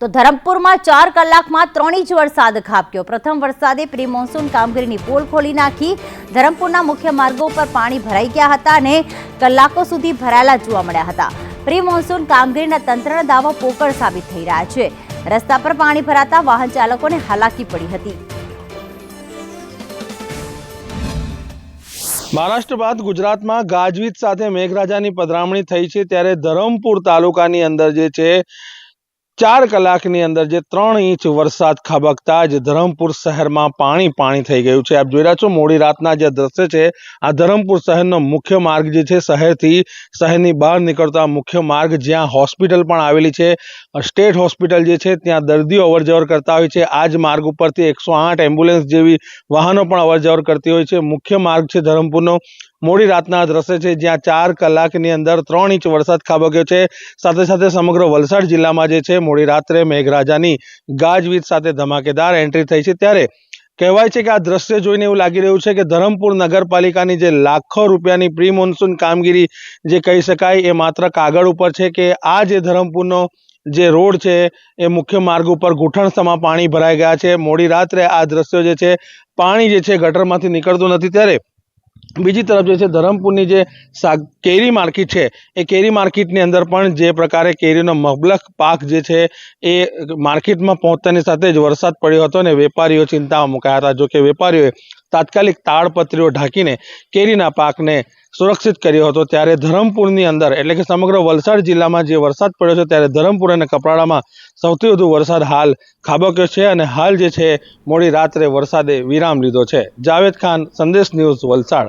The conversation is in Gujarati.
તો ધરમપુરમાં ચાર કલાકમાં ત્રણ ઇંચ વરસાદ ખાબક્યો. પ્રથમ વરસાદે પ્રી મોન્સૂન કામગીરીની પોલ ખોલી નાખી. ધરમપુરના મુખ્ય માર્ગો પર પાણી ભરાઈ ગયા હતા અને કલાકો સુધી ભરાયેલા જોવા મળ્યા હતા. પ્રી મોન્સૂન કામગીરીના તંત્રના દાવા પોકળ સાબિત થઈ રહ્યા છે. રસ્તા પર પાણી ભરાતા વાહન ચાલકોને હાલાકી પડી હતી. મહારાષ્ટ્ર બાદ ગુજરાતમાં ગાજવીજ સાથે મેઘરાજાની પધરામણી થઈ છે ત્યારે ધરમપુર તાલુકાની અંદર જે છે ચાર કલાકની અંદર જે ત્રણ ઇંચ વરસાદ ખાબકતા જ ધરમપુર શહેરમાં પાણી પાણી થઈ ગયું છે. આપ જોઈ રહ્યા છો, મોડી રાતના જે દ્રશ્ય છે, આ ધરમપુર શહેરનો મુખ્ય માર્ગ જે છે, શહેરથી શહેરની બહાર નીકળતા મુખ્ય માર્ગ જ્યાં હોસ્પિટલ પણ આવેલી છે. સ્ટેટ હોસ્પિટલ જે છે, ત્યાં દર્દીઓ અવરજવર કરતા હોય છે. આ જ માર્ગ ઉપરથી એકસો એમ્બ્યુલન્સ જેવી વાહનો પણ અવરજવર કરતી હોય છે. મુખ્ય માર્ગ છે ધરમપુરનો. મોડી રાતના દ્રશ્ય છે, જ્યાં ચાર કલાકની અંદર ત્રણ ઇંચ વરસાદ ખાબક્યો છે. સાથે સાથે સમગ્ર વલસાડ જિલ્લામાં જે છે, મોડી રાત્રે મેઘરાજાની ગાજવીજ સાથે ધમાકેદાર એન્ટ્રી થઈ છે. ત્યારે કહેવાય છે કે આ દ્રશ્ય જોઈને એવું લાગી રહ્યું છે કે ધરમપુર નગરપાલિકાની જે લાખો રૂપિયાની પ્રી મોન્સૂન કામગીરી જે કહી શકાય, એ માત્ર કાગળ ઉપર છે કે આ જે ધરમપુરનો જે રોડ છે, એ મુખ્ય માર્ગ ઉપર ઘૂંટણસમાં પાણી ભરાઈ ગયા છે. મોડી રાત્રે આ દ્રશ્યો જે છે, પાણી જે છે, ગટરમાંથી નીકળતું નથી. ત્યારે બીજી તરફ જે છે, ધરમપુરની જે કેરી માર્કેટ છે, એ કેરી માર્કેટની અંદર પણ જે પ્રકારે કેરીનો મબલખ પાક જે છે, એ માર્કેટમાં પહોંચતાની સાથે જ વરસાદ પડ્યો હતો અને વેપારીઓ ચિંતામાં મુકાયા હતા. જોકે વેપારીઓએ તાત્કાલિક તાળપત્રીઓ ઢાંકીને કેરીના પાકને સુરક્ષિત કર્યો હતો. ત્યારે ધરમપુરની અંદર, એટલે કે સમગ્ર વલસાડ જિલ્લામાં જે વરસાદ પડ્યો છે, ત્યારે ધરમપુર અને કપરાડામાં સૌથી વધુ વરસાદ હાલ ખાબક્યો છે અને હાલ જે છે, મોડી રાત્રે વરસાદે વિરામ લીધો છે. જાવેદ ખાન, સંદેશ ન્યૂઝ વલસાડ.